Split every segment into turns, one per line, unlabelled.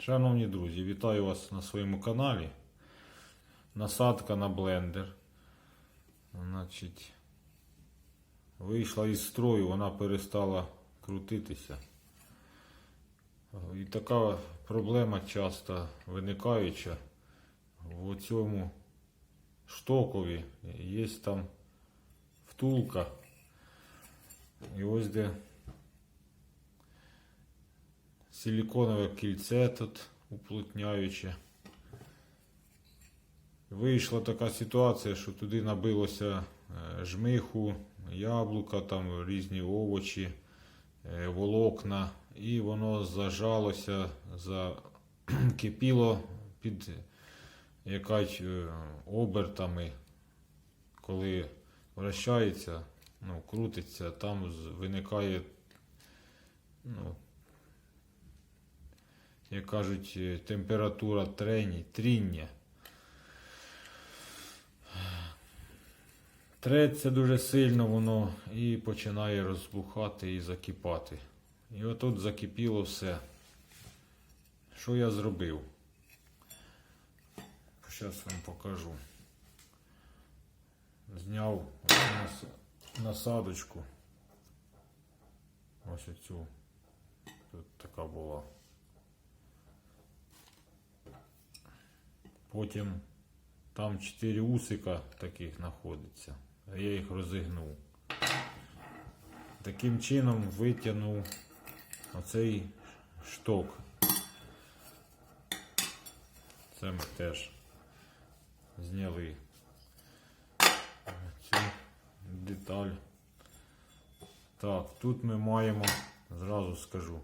Шановні друзі, вітаю вас на своєму каналі. Насадка на блендер. Значить, вийшла із строю, вона перестала крутитися. І така проблема часто виникаюча в цьому штокові. Є там втулка. І ось де силиконове кільце тут уплотняюче. Вийшла така ситуація, що туди набилося е, жмиху, яблука, там різні овочі, е, волокна, і воно зажалося, закипіло під якась е, обертами, коли вращається, ну, крутиться, там виникає, ну, як кажуть, е, температура трені, тріння. Треться дуже сильно воно і починає розбухати і закипати. І отут закипіло все. Що я зробив? Зараз вам покажу. Зняв нас- насадочку. Ось оцю. Тут така була. Потім там чотири усика таких знаходиться. Я їх розігнув. Таким чином витягнув оцей шток. Це ми теж зняли цю деталь. Так, тут ми маємо, зразу скажу,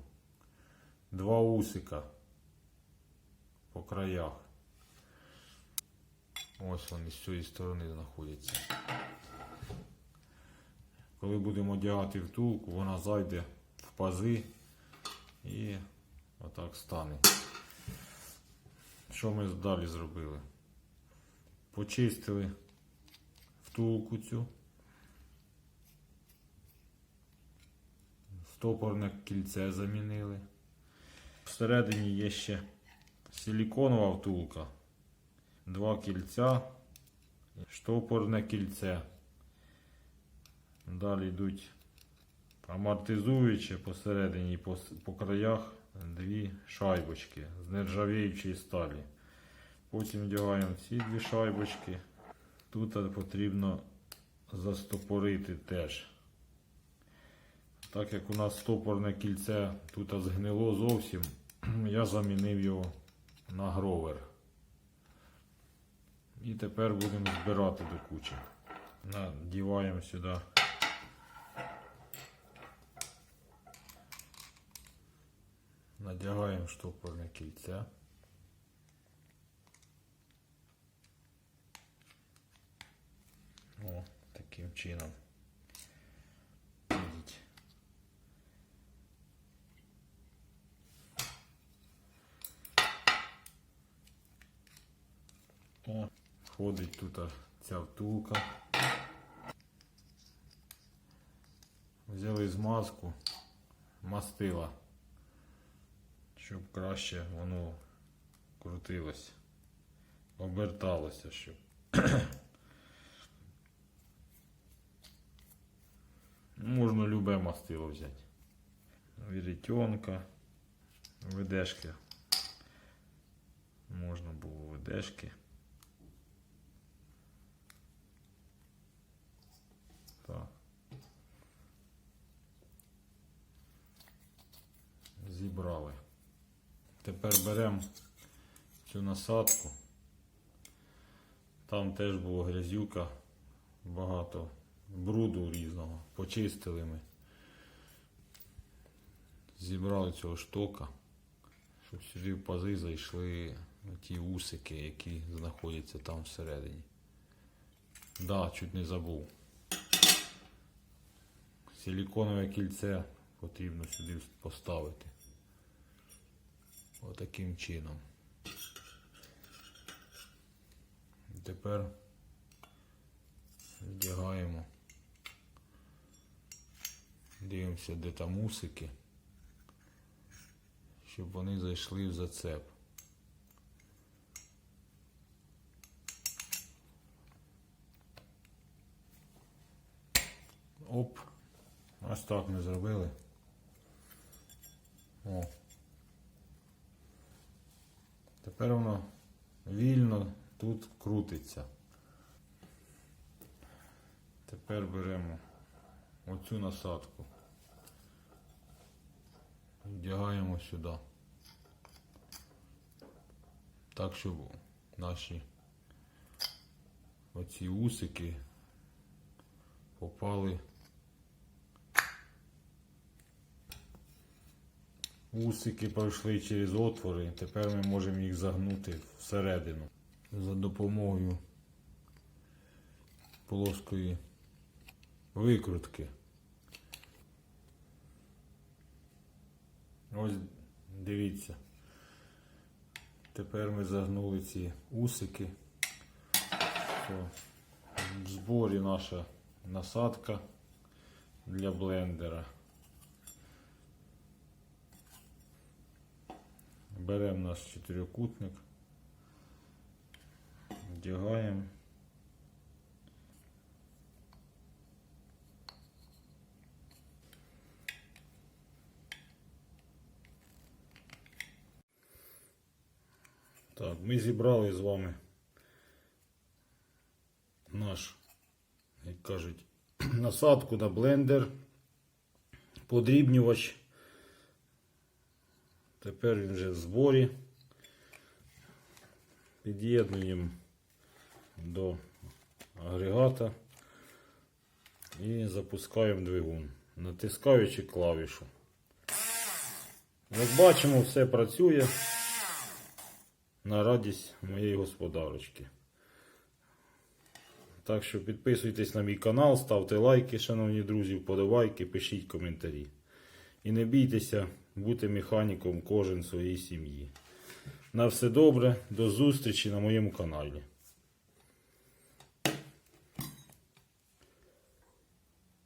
два усика по краях. Ось вони з цієї сторони знаходяться. Коли будемо одягати втулку, вона зайде в пази і отак стане. Що ми далі зробили? Почистили втулку цю. Стопорне кільце замінили. Всередині є ще силіконова втулка два кільця, штопорне кільце. Далі йдуть амортизуючі посередині по, по краях дві шайбочки з нержавіючої сталі. Потім вдягаємо ці дві шайбочки. Тут потрібно застопорити теж. Так як у нас стопорне кільце тут згнило зовсім, я замінив його на гровер. І тепер будемо збирати до кучі. Надіваємо сюди. Надягаємо штопорне кільце. О, таким чином. О, ходить тут ця втулка. Взяли змазку, мастила, щоб краще воно крутилось, оберталося, щоб. Можна любе мастило взяти. Вірітьонка, ведешки. Можна було ведешки. Так. Зібрали. Тепер беремо цю насадку. Там теж було грязюка, багато бруду різного. Почистили ми. Зібрали цього штока, щоб сюди в пази зайшли ті усики, які знаходяться там всередині. Да, чуть не забув. Силіконове кільце потрібно сюди поставити. Отаким чином. Тепер вдягаємо. Дивимося, де там усики. щоб вони зайшли в зацеп. Оп. Ось так ми зробили. О. Тепер воно вільно тут крутиться. Тепер беремо оцю насадку. Вдягаємо сюди. Так, щоб наші оці усики попали. Усики пройшли через отвори, тепер ми можемо їх загнути всередину за допомогою плоскої викрутки. Ось дивіться. Тепер ми загнули ці усики. В зборі наша насадка для блендера. Беремо наш чотирикутник, вдягаємо. Так, ми зібрали з вами наш, як кажуть, насадку на блендер, подрібнювач. Тепер він вже в зборі. Під'єднуємо до агрегата і запускаємо двигун, натискаючи клавішу. Як бачимо, все працює на радість моєї господарочки. Так що підписуйтесь на мій канал, ставте лайки, шановні друзі, вподобайки, пишіть коментарі. І не бійтеся бути механіком кожен своїй сім'ї. На все добре, до зустрічі на моєму каналі.